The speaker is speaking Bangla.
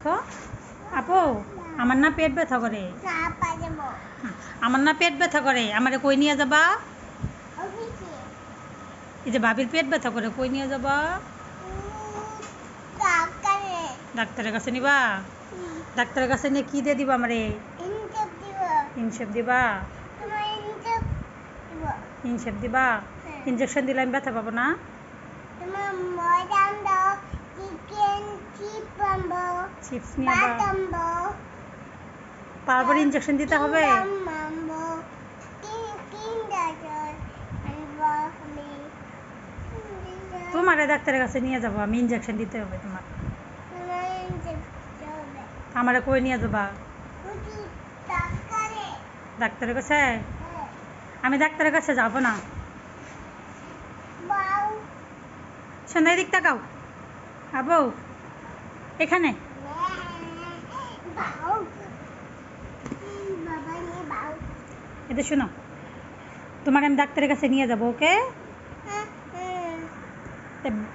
তো? আপু আমার না পেট ব্যথা করে। আমার না পেট ব্যথা করে। আমারে কই নিয়ে যাবা? এই যে ভাবির পেট ব্যথা করে কই নিয়ে যাবা? ডাক্তারের কাছে নিবা? ডাক্তারের কাছে নিয়ে কি দিয়ে দিবা আমারে? ইনসেপ দিবা। ইনসেপ দিবা? হ্যাঁ। ইনজেকশন দিলে আমি ব্যথা পাবো না? চিপস নিয়ে আবার বারবার ইনজেকশন দিতে হবে? তোমারে ডাক্তারের কাছে নিয়ে যাব আমি ইনজেকশন দিতে হবে তোমার। আমারে কই নিয়ে যাবা? ডাক্তারের কাছে? আমি ডাক্তারের কাছে যাব না। সন্ধ্যায় দিক তাকাও। আবু এখানে। এটা শোনো। তোমার আমি ডাক্তারের কাছে নিয়ে যাব ওকে? হ্যাঁ হ্যাঁ।